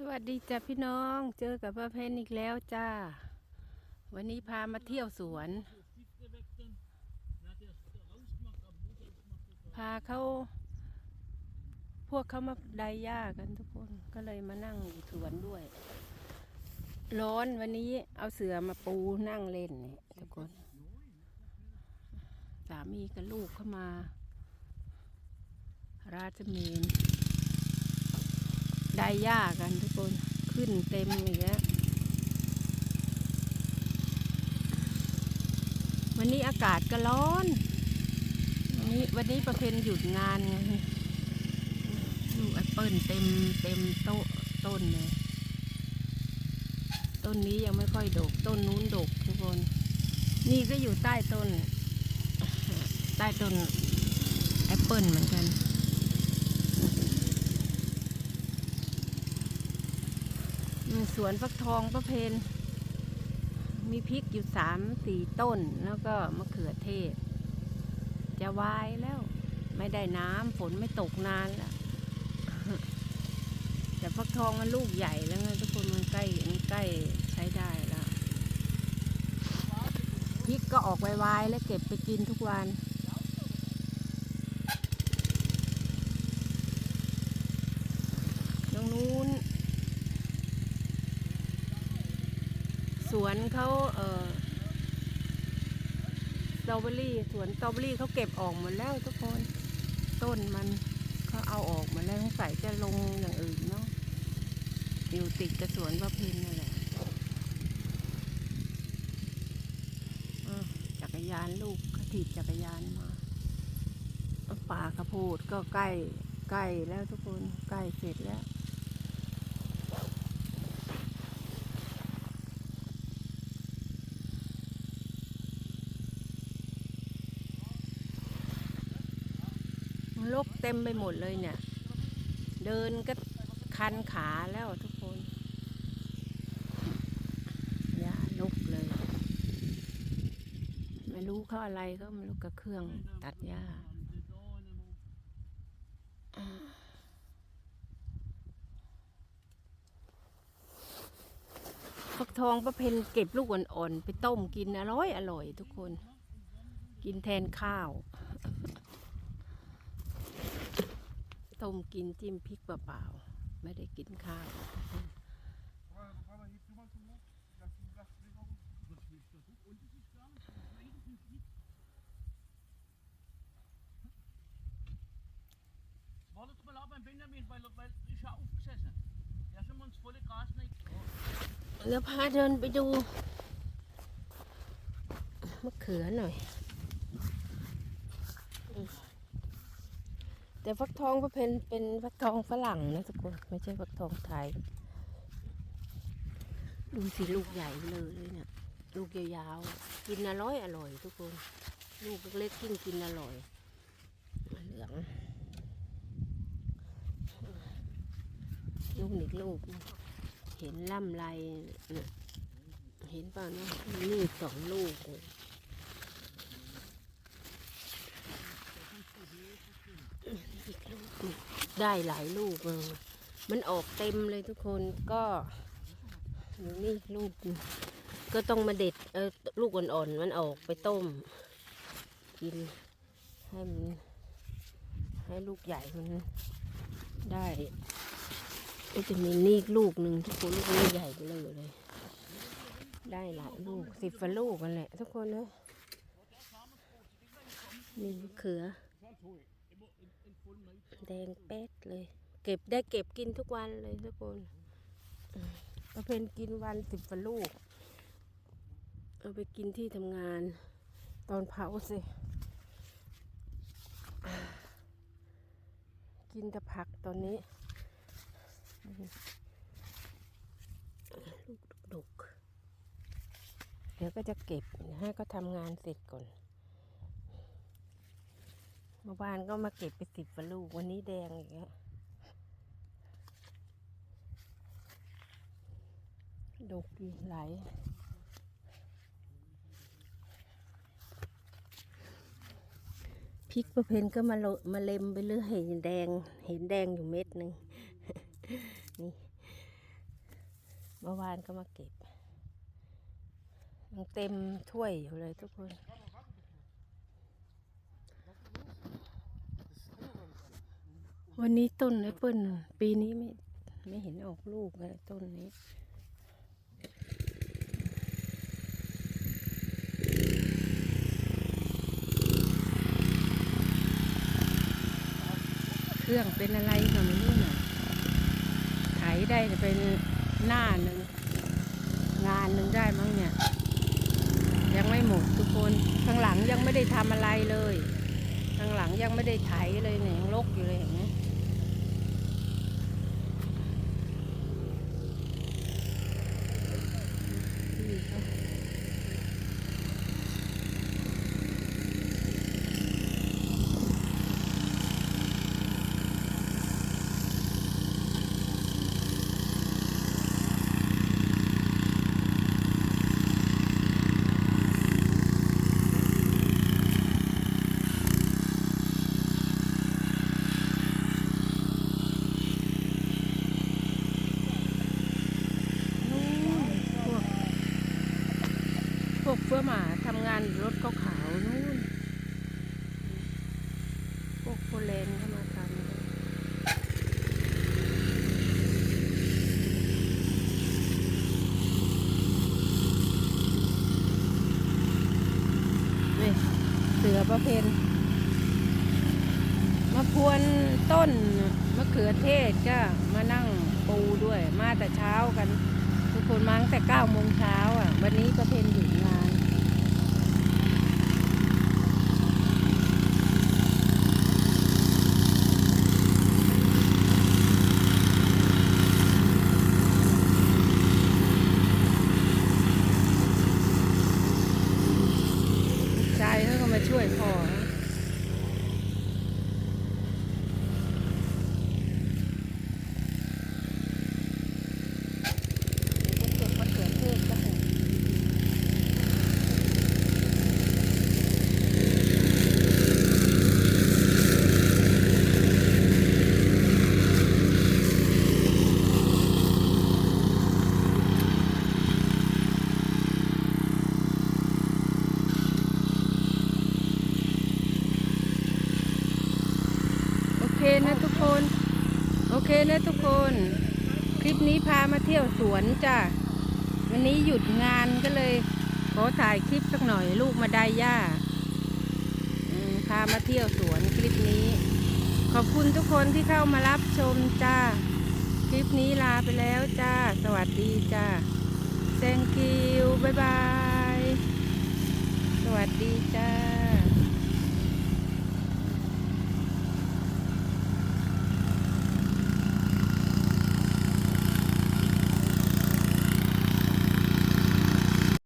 สวัสดีจ้ะพี่น้องเจอกับป้าเพนอีกแล้วจ้า วันนี้พามาเที่ยวสวน พาเขาพวกเขามาไดหญ้ากันทุกคนก็เลยมานั่งอยู่สวนด้วย ร้อนวันนี้เอาเสือมาปูนั่งเล่นนี่ทุกคนสามีกับลูกเข้ามา ราชเมน ได้หญ้ากันทุกคนขึ้นเต็มอีกแล้ววันนี้อากาศก็ร้อนวันนี้วันนี้ประเพณหยุดงานไงลูกแอปเปิลเต็มเต็มโต๊ะต้นเลย ต้นนี้ยังไม่ค่อยดก ต้นนู้นดกทุกคน นี่ก็อยู่ใต้ต้น ใต้ต้นแอปเปิลเหมือนกัน อืม สวนฟักทองประเพณมีพริกอยู่สามสี่ต้น แล้วก็มะเขือเทศ จะวายแล้ว ไม่ได้น้ำฝนไม่ตกนานแล้ว แต่ฟักทองมันลูกใหญ่แล้วไงทุกคนมันใกล้มันใกล้ใช้ได้แล้วพริกก็ออกไวๆแล้วเก็บไปกินทุกวัน ตรงนู้น สวนเขาเออสตรอเบอรี่สวนสตรอเบอรี่เขาเก็บออกหมดแล้วทุกคน ต้นมันเขาเอาออกหมดแล้วสงสัยจะลงอย่างอื่นเนาะอยู่ติดกับสวนประพินนั่นแหละจักรยานลูกเขาถีบจักรยานมาป่าข้าวโพดก็ใกล้ใกล้แล้วทุกคนใกล้เสร็จแล้ว ลกเต็มไปหมดเลยเนี่ย เดินก็คันขาแล้วทุกคนหญ้าลกเลย ไม่รู้เขาอะไรก็ไม่รู้กับเครื่องตัดหญ้าฟักทองประเพณเก็บลูกอ่อนๆไปต้มกินอร่อยอร่อยทุกคน กินแทนข้าว ต้มกินจิ้มพริกเปล่าๆไม่ได้กินข้าว Warte mal ab beim Benjamin, weil, weil ich ja aufgesessen. Ja, schon mal ins volle Gras nicht. แล้วพาเดินไปดูมะเขือหน่อยอืม แต่ฟักทองก็เป็นเป็นฟักทองฝรั่งนะทุกคนไม่ใช่ฟักทองไทย ดูสิลูกใหญ่เลยเนี่ยลูกยาวๆกินอร่อยอร่อยทุกคนลูกเล็กๆยิ่งกินอร่อยเหลืองลูกอีกลูกเห็นล่ำไรน่ะเห็นเปล่านะนี่สองลูกเลยอีกลูกหนึ่ง ได้หลายลูกมันออกเต็มเลยทุกคนก็นี่ลูก ก็ต้องมาเด็ดเออลูกอ่อนๆมันออกไปต้ม กินให้มันให้ลูกใหญ่มันได้ก็จะมีนี่ลูกหนึ่งทุกคนลูกนี้ใหญ่ไปเลยเลย ได้หลายลูกสิบฝาลูกกันแหละทุกคนเลยนี่มะเขือ แดงเป๊ดเลย เก็บได้เก็บกินทุกวันเลยทุกคนอืมประเพณกินวันสิบฝาลูก เอาไปกินที่ทำงาน ตอนเผาสิ กินแต่ผักตอนนี้ ลูกดกเดี๋ยวก็จะเก็บให้ก็ทำงานเสร็จก่อน มื่อวานก็มาเก็บไปสิบกว่าลูก วันนี้แดงอีกแล้วดกอยู่หลพริกประเพณก็มาโลมาเล็มไปเรื่อยเห็นแดง เห็นแดงอยู่เม็ดหนึ่งนี่มื่อวานก็มาเก็บยังเต็มถ้วยอยู่เลยทุกคน วันนี้ต้นแอปเปิลปีนี้ไม่ไม่เห็นออกลูกเลยต้นนี้ เครื่องเป็นอะไรก็ไม่รู้น่ะไถได้เป็นหน้าหนึ่ง งานหนึ่งได้มั้งเนี่ย ยังไม่หมดทุกคนข้างหลังยังไม่ได้ทำอะไรเลย ข้างหลังยังไม่ได้ไถเลยเนี่ยยังรกอยู่เลยเห็นไหมพี่เขานู่นพวก เพื่อหมาทำงานรถขาวๆนู่นพวกโพเลนเข้ามาทำนี่เสือประเพณมาพรวนต้นมะเขือเทศก็มานั่งปูด้วยมาแต่เช้ากัน คนมาตั้งแต่เก้าโมงเช้าอะ วันนี้ประเพณหยุดงาน ชายเขาก็มาช่วยพ่อนะเก็บมะเขือเทศก็เห็นโอเคนะทุกคน โอ เคนะทุกคน คลิปนี้พามาเที่ยวสวนจ้ะ วันนี้หยุดงานก็เลย ขอถ่ายคลิปสักหน่อยลูกมาได้ย่าพามาเที่ยวสวนคลิปนี้ ขอบคุณทุกคนที่เข้ามารับชมจ้า คลิปนี้ลาไปแล้วจ้า สวัสดีจ้า thank you บ๊ายบาย สวัสดีจ้า